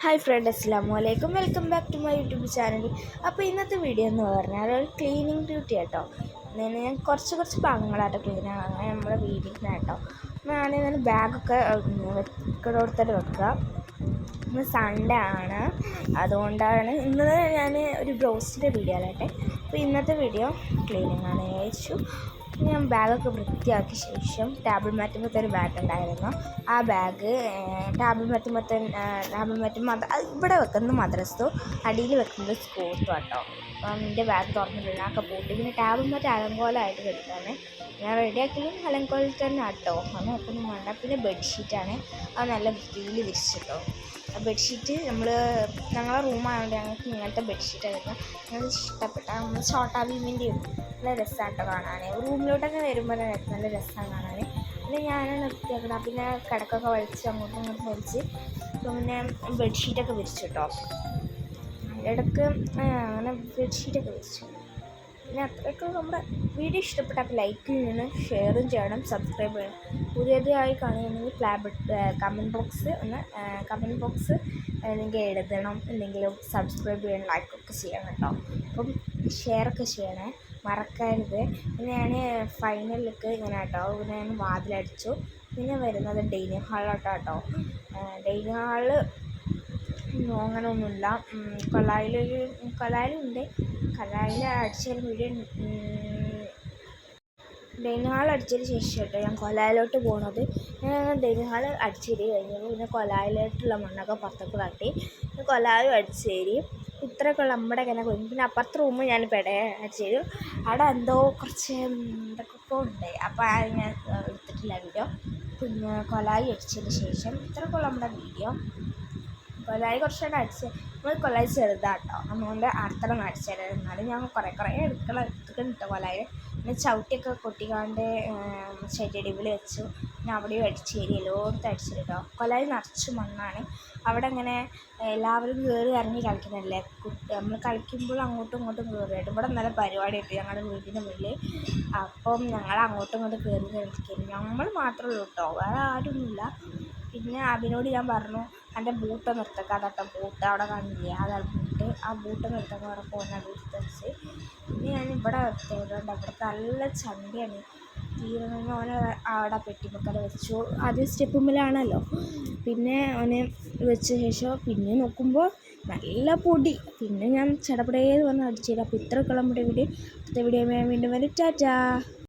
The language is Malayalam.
ഹായ് ഫ്രണ്ട് അസ്സാം അലൈക്കും welcome back to my YouTube channel അപ്പോൾ ഇന്നത്തെ വീഡിയോ എന്ന് പറഞ്ഞാൽ ഒരു ക്ലീനിങ് ഡ്യൂട്ടി കേട്ടോ ഞാൻ ഞാൻ കുറച്ച് കുറച്ച് ഭാഗങ്ങളായിട്ട് ക്ലീൻ ആകാൻ നമ്മുടെ വീടിനാട്ടോ ഞാൻ ഞാൻ ബാഗൊക്കെ വെക്കടോടത്തോട്ട് വെക്കുക. ഇന്ന് സൺഡേ ആണ്. അതുകൊണ്ടാണ് ഇന്ന് ഞാൻ ഒരു ബ്രോസ്റ്റിന്റെ വീഡിയോ ആകട്ടെ അപ്പോൾ ഇന്നത്തെ വീഡിയോ ക്ലീനിങ് ആണ്. അയച്ചു ഞാൻ ബാഗൊക്കെ വൃത്തിയാക്കിയ ശേഷം ടേബിൾ മാറ്റുമ്പോൾ ഒരു ബാഗ് ഉണ്ടായിരുന്നു. ആ ബാഗ് ടേബിൾ മാറ്റുമ്പോൾ ടേബിൾ മാറ്റും മദ അത് ഇവിടെ വെക്കുന്നത് മദ്രസ്തു അടിയിൽ വെക്കുന്നത് സ്കൂട്ടും കേട്ടോ എന്റെ ബാഗ് തുറന്നു വീണാക്കെ പൂട്ടി. പിന്നെ ടേബിൾ മാറ്റ് അലങ്കോലമായിട്ട് കിടക്കുകയാണ് ഞാൻ റെഡിയാക്കിയതും അലങ്കോലിൽ തന്നെ കേട്ടോ അങ്ങനെ വെക്കുന്നു വേണ്ട. പിന്നെ ബെഡ്ഷീറ്റാണ് അത് നല്ല വൃത്തിയിൽ വിരിച്ചിട്ടോ. ബെഡ്ഷീറ്റ് നമ്മൾ ഞങ്ങളെ റൂമായതുകൊണ്ട് ഞങ്ങൾക്ക് ഇങ്ങനത്തെ ബെഡ്ഷീറ്റായിരുന്നു ഞങ്ങൾക്ക് ഇഷ്ടപ്പെട്ട നമ്മൾ ഷോർട്ടാ ഭീമിന്റെയും നല്ല രസമായിട്ട് കാണാൻ റൂമിലോട്ടൊക്കെ വരുമ്പോൾ നല്ല രസമാണ് കാണാൻ പിന്നെ ഞാൻ നിർത്തിയാക്കുന്നത് പിന്നെ കിടക്കൊക്കെ വലിച്ച് അങ്ങോട്ടും ഇങ്ങോട്ടും വലിച്ച് പിന്നെ ബെഡ്ഷീറ്റൊക്കെ വിരിച്ചു കേട്ടോ ഇടയ്ക്ക് അങ്ങനെ ബെഡ്ഷീറ്റൊക്കെ വിരിച്ചു. പിന്നെ അത്രയ്ക്ക് നമ്മുടെ വീഡിയോ ഇഷ്ടപ്പെട്ടാൽ ലൈക്ക് ചെയ്യണം ഷെയറും ചെയ്യണം സബ്സ്ക്രൈബ് ചെയ്യണം. പുതിയതായി കാണുകയാണെങ്കിൽ ഫ്ലാബ് കമന്റ് ബോക്സ് ഒന്ന് കമന്റ് ബോക്സ് എന്തെങ്കിലും എഴുതണം എന്തെങ്കിലും സബ്സ്ക്രൈബ് ചെയ്യണം ലൈക്കൊക്കെ ചെയ്യണം കേട്ടോ. അപ്പം ഷെയറൊക്കെ ചെയ്യണേ മറക്കരുത്. പിന്നെ ഞാൻ ഫൈനലിലേക്ക് ഇങ്ങനെ കേട്ടോ പിന്നെ ഞാൻ വാതിലടിച്ചു. പിന്നെ വരുന്നത് ഡൈനിങ് ഹാളിലോട്ടോ കേട്ടോ. ഡൈനിങ് ഹാളിൽ അങ്ങനെ ഒന്നുമില്ല. കൊലായിലൊരു കൊലായിലുണ്ട് കൊലായിൽ അടിച്ചാലും മുഴുവൻ ഡൈനിങ് ഹാൾ അടിച്ചതിന് ശേഷം കേട്ടോ ഞാൻ കൊലായിലോട്ട് പോകുന്നത് ഡൈനിങ് ഹാൾ അടിച്ചേരി കഴിഞ്ഞപ്പോൾ പിന്നെ കൊലായിലോട്ടുള്ള മണ്ണൊക്കെ പുറത്തേക്ക് കാട്ടി കൊലായും അടിച്ചേരി. ഇത്രയൊക്കെ ഉള്ള നമ്മുടെ ഇങ്ങനെ കൊഞ്ഞു പിന്നെ അപ്പുറത്തെ റൂമ് ഞാൻ പെട അടിച്ചേരും. അവിടെ എന്തോ കുറച്ച് എന്തൊക്കെ ഉണ്ട്. അപ്പോൾ ഞാൻ എടുത്തിട്ടില്ല വീഡിയോ പിന്നെ കൊലായി അടിച്ചതിന് ശേഷം ഇത്രയൊക്കെ ഉള്ള നമ്മുടെ വീഡിയോ കൊലായി കുറച്ചുകൂടെ അടിച്ച് നമ്മൾ കൊലായി ചെറുതാട്ടോ. അതുകൊണ്ട് അടുത്തളം അടിച്ചു തരാം. എന്നാലും ഞാൻ കുറേ കുറേ എടുക്കണം എടുക്കുന്നുണ്ട് കൊലായി. പിന്നെ ചവിട്ടിയൊക്കെ കൊട്ടിക്കാണ്ട് ചെടിയടിവിൽ വെച്ചു. പിന്നെ അവിടെയും അടിച്ചു തരി എല്ലായിടത്തും അടിച്ചു കേട്ടോ കൊലായി നിറച്ച് മണ്ണാണ്. അവിടെ അങ്ങനെ എല്ലാവരും കയറി ഇറങ്ങി കളിക്കുന്നതല്ലേ കുട്ടി നമ്മൾ കളിക്കുമ്പോൾ അങ്ങോട്ടും ഇങ്ങോട്ടും കയറിയിട്ട് ഇവിടെ നല്ല പരിപാടി ഉണ്ട് ഞങ്ങളുടെ വീടിന്റെ മുന്നിൽ അപ്പം ഞങ്ങൾ അങ്ങോട്ടും ഇങ്ങോട്ടും കയറി കളിക്കുന്നു നമ്മൾ മാത്രമേ ഉള്ളൂ കേട്ടോ വേറെ ആരുമില്ല. പിന്നെ അതിനോട് ഞാൻ പറഞ്ഞു എന്റെ ബൂട്ട് നിർത്തക്ക അതാട്ടോ ബൂട്ട് അവിടെ കാണില്ലേ അതാണ് ബൂട്ട് ആ ബൂട്ട് നിർത്തക്ക അവിടെ പോകുന്ന വെച്ച് പിന്നെ ഞാൻ ഇവിടെ എത്തിയതുകൊണ്ട് ഇവിടുത്തെ നല്ല ചണ്ടിയാണ് തീരുന്ന ഓനെ അവിടെ പെട്ടിമുക്കൽ വെച്ചു. ആദ്യം സ്റ്റെപ്പുമ്മിലാണല്ലോ പിന്നെ ഓനെ വെച്ച ശേഷം പിന്നെ നോക്കുമ്പോൾ നല്ല പൊടി. പിന്നെ ഞാൻ ചടപടേന്ന് പറഞ്ഞ് അടിച്ചു തരാം അപ്പോൾ ഇത്ര കിളമ്പിടെ വീഡിയോ. അടുത്ത വീഡിയോ വീണ്ടും വരും. ടാറ്റാ.